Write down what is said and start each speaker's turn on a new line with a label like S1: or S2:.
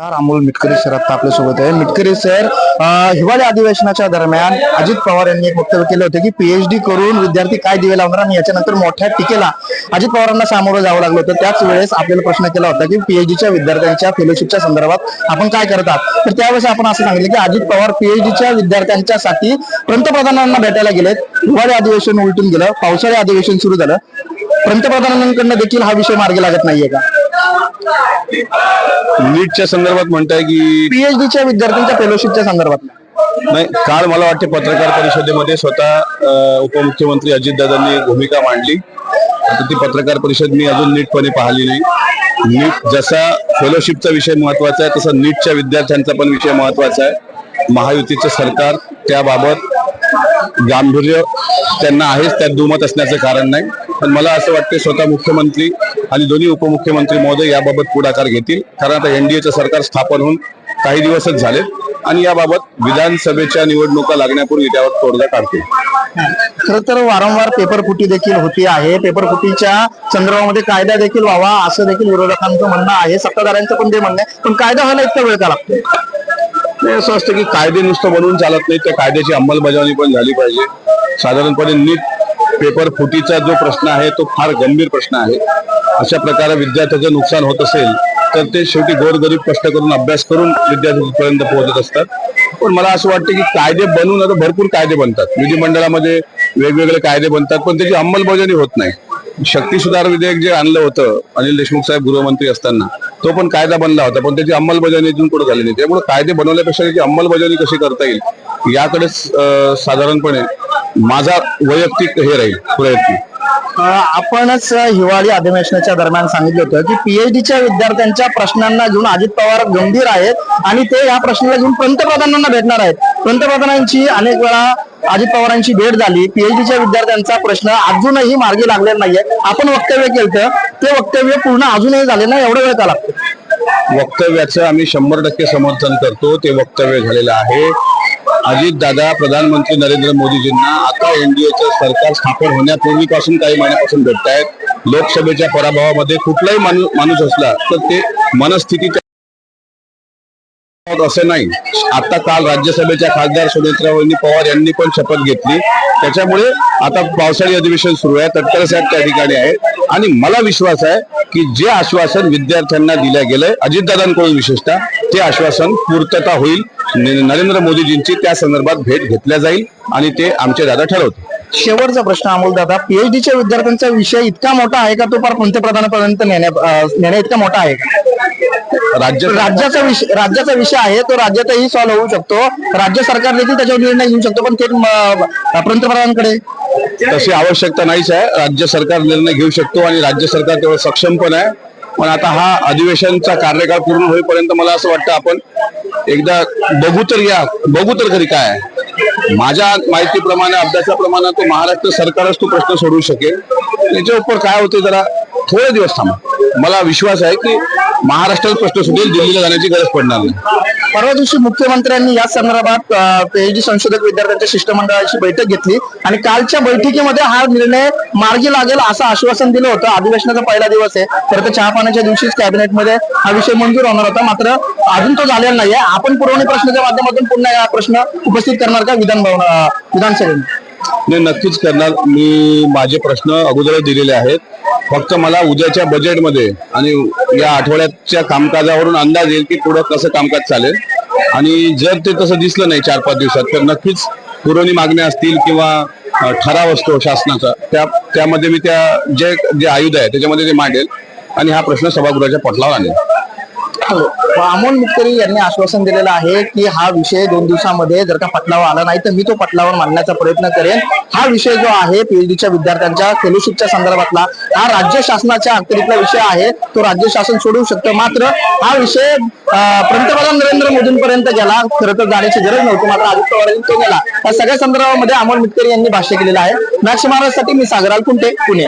S1: Amol Mitkari sir आता आपल्यासोबत आहे. मिटकरी सर हिवाळी अधिवेशनाच्या दरम्यान अजित पवार यांनी एक वक्तव्य केलं होतं की पीएचडी करून विद्यार्थी काय दिवे लावणार आणि याच्यानंतर मोठ्या टीकेला अजित पवारांना सामोरं जावं लागलं होतं. त्याच वेळेस आपल्याला प्रश्न केला होता की पीएचडीच्या विद्यार्थ्यांच्या फेलोशिपच्या संदर्भात आपण काय करतात तर त्यावेळेस आपण असं सांगितलं की अजित पवार पीएचडीच्या विद्यार्थ्यांच्यासाठी पंतप्रधानांना भेटायला गेलेत. हिवाळी अधिवेशन उलटून गेलं पावसाळी अधिवेशन सुरू झालं. पंतप्रधानांकडनं देखील हा विषय मार्गी लागत नाहीये का?
S2: नीटच्या संदर्भात म्हणताय की
S1: पीएचडीच्या विद्यार्थ्यांच्या फेलोशिपच्या संदर्भात.
S2: नाही काल मला वाटते पत्रकार परिषदेमध्ये स्वतः उपमुख्यमंत्री अजितदादांनी भूमिका मांडली. आता ती पत्रकार परिषद मी अजून नीटपणे पाहिली नाही. नीट जसा फेलोशिपचा विषय महत्त्वाचा आहे तसा नीटच्या विद्यार्थ्यांचा पण विषय महत्त्वाचा आहे. महायुतीचं सरकार त्याबाबत गांभीर्य त्यांना आहेच त्यात दुमत असण्याचं कारण नाही. पण मला असं वाटतं स्वतः मुख्यमंत्री आणि दोन्ही उपमुख्यमंत्री महोदय याबाबत पुढाकार घेतील. कारण आता एनडीएचं सरकार स्थापन होऊन काही दिवसच झाले आणि याबाबत विधानसभेच्या निवडणुका लागण्यापूर्वी त्यावर तोडगा काढतील.
S1: खर तर वारंवार पेपरफुटी देखील होती आहे. पेपरफुटीच्या संदर्भामध्ये कायदा देखील व्हावा असं देखील विरोधकांचं म्हणणं आहे. सत्ताधाऱ्यांचं पण ते म्हणणं आहे. पण कायदा व्हायला इतका वेळ का लागतो?
S2: नाही असं असतं की कायदे नुसतं बनवून चालत नाही त्या कायद्याची अंमलबजावणी पण झाली पाहिजे. साधारणपणे नीट पेपर फुटीचा जो प्रश्न आहे तो फार गंभीर प्रश्न आहे. अशा प्रकारे विद्यार्थ्याचं नुकसान होत असेल तर ते शेवटी गोरगरीब कष्ट करून अभ्यास करून विद्यार्थ्यांपर्यंत पोहोचत असतात. पण मला असं वाटतं की कायदे बनवून आता भरपूर कायदे बनतात. विधिमंडळामध्ये वेगवेगळे कायदे बनतात पण त्याची अंमलबजावणी होत नाही. शक्ती सुधार विधेयक जे आणलं होतं अनिल देशमुख साहेब गृहमंत्री असताना तो पण कायदा बनला होता पण त्याची अंमलबजावणी अजून कुठं झाली नाही. त्यामुळे कायदे बनवल्यापेक्षा त्याची अंमलबजावणी कशी करता येईल याकडेच साधारणपणे माझा वैयक्तिक हे राहील प्रयत्न.
S1: आपणच हिवाळी अधिवेशनाच्या दरम्यान सांगितलं होतं की पीएचडीच्या विद्यार्थ्यांच्या प्रश्नांना घेऊन अजित पवार गंभीर आहेत आणि ते या प्रश्नाला घेऊन पंतप्रधानांना भेटणार आहेत. पंतप्रधानांची अनेक वेळा अजित पवारांची भेट झाली. पीएचडीच्या विद्यार्थ्यांचा प्रश्न अजूनही मार्गी लागलेला नाहीये. आपण वक्तव्य केलं ते वक्तव्य पूर्ण अजूनही झाले नाही एवढा वेळ का लागतो?
S2: वक्तव्याचं आम्ही शंभर टक्के समर्थन करतो. ते वक्तव्य झालेलं आहे. अजित दादा प्रधानमंत्री नरेंद्र मोदीजींना आता एनडीएचं सरकार स्थापन होण्यापूर्वीपासून काही महिन्यापासून भेटत आहेत लोकसभेच्या पराभवामध्ये कुठलाही माणूस असला तर ते मनस्थितीच्या असं नाही. आता काल राज्यसभेच्या खासदार सुनेत्रा पवार यांनी पण शपथ घेतली. त्याच्यामुळे आता पावसाळी अधिवेशन सुरू आहे. तटकरे साहेब त्या ठिकाणी आहेत. आणि मला विश्वास आहे की जे आश्वासन विद्यार्थ्यांना दिल्या गेलंय अजितदादांकडून विशेषतः ते आश्वासन पूर्तता होईल. नरेंद्र मोदीजींची त्या संदर्भात भेट घेतल्या जाईल आणि ते आमचे दादा ठरवतील.
S1: शेवटचा प्रश्न अमोल दादा. पीएचडीच्या विद्यार्थ्यांचा विषय इतका मोठा आहे का? तो फार पंतप्रधानापर्यंत नेण्या नेण्या इतका मोठा आहे का?
S2: राज्य
S1: राज्याचा विषय राज्याचा विषय आहे तो राज्यातही सॉल्व्ह होऊ शकतो. राज्य सरकार देखील त्याच्यावर निर्णय घेऊ शकतो पण थेट पंतप्रधानांकडे.
S2: तशी आवश्यकता नाहीच आहे. राज्य सरकार निर्णय घेऊ शकतो आणि राज्य सरकार तेवढं सक्षम पण आहे. पण आता हा अधिवेशनचा कार्यकाळ पूर्ण होईपर्यंत मला असं वाटतं आपण एकदा बघू तर या. बघू तर खरी काय आहे. माझ्या माहितीप्रमाणे अभ्यासाप्रमाणे तो महाराष्ट्र सरकारच तो प्रश्न सोडवू शकेल. त्याच्या उपर काय होते जरा थोडे दिवस थांबा. मला विश्वास आहे की महाराष्ट्रात प्रश्न सुटेल दिल्लीला जाण्याची गरज पडणार नाही.
S1: परवा दिवशी मुख्यमंत्र्यांनी या संदर्भात पीएचडी संशोधक विद्यार्थ्यांच्या शिष्टमंडळाची बैठक घेतली आणि कालच्या बैठकीमध्ये हा निर्णय मार्गी लागेल असं आश्वासन दिलं होतं. अधिवेशनाचा पहिला दिवस आहे. तर चहा पाण्याच्या दिवशीच कॅबिनेटमध्ये हा विषय मंजूर होणार होता. मात्र अजून तो झालेला नाहीये. आपण पुरवणी प्रश्नाच्या माध्यमातून पुन्हा हा प्रश्न उपस्थित करणार का विधान
S2: नाही नक्कीच करणार. मी माझे प्रश्न अगोदर दिलेले आहेत. फक्त मला उद्याच्या बजेटमध्ये आणि या आठवड्याच्या कामकाजावरून अंदाज येईल की पुढं कसं कामकाज चालेल. आणि जर ते तसं दिसलं नाही चार पाच दिवसात तर नक्कीच पुरवणी मागण्या असतील किंवा ठराव असतो शासनाचा त्या त्यामध्ये मी त्या जे जे आयुध आहे त्याच्यामध्ये ते मांडेल. आणि हा प्रश्न सभागृहाच्या पटलावर आणेल
S1: अमोल मुतकरी यांनी आश्वासन दिलेलं आहे की हा विषय दोन दिवसामध्ये जर का पटलावर आला नाही तर मी तो पटलावर मांडण्याचा प्रयत्न करेन. हा विषय जो आहे पीएचडीच्या विद्यार्थ्यांच्या फेलोशिपच्या संदर्भातला हा राज्य शासनाच्या अखत्यारीतला विषय आहे. तो राज्य शासन सोडवू शकतं. मात्र हा विषय पंतप्रधान नरेंद्र मोदींपर्यंत गेला खरं तर जाण्याची गरज नव्हती. मात्र अजित पवारांनी तो गेला. या सगळ्या संदर्भामध्ये अमोल मिटकरी यांनी भाष्य केलेलं आहे. मॅक्स महाराजसाठी मी सागराल कुंटे पुणे.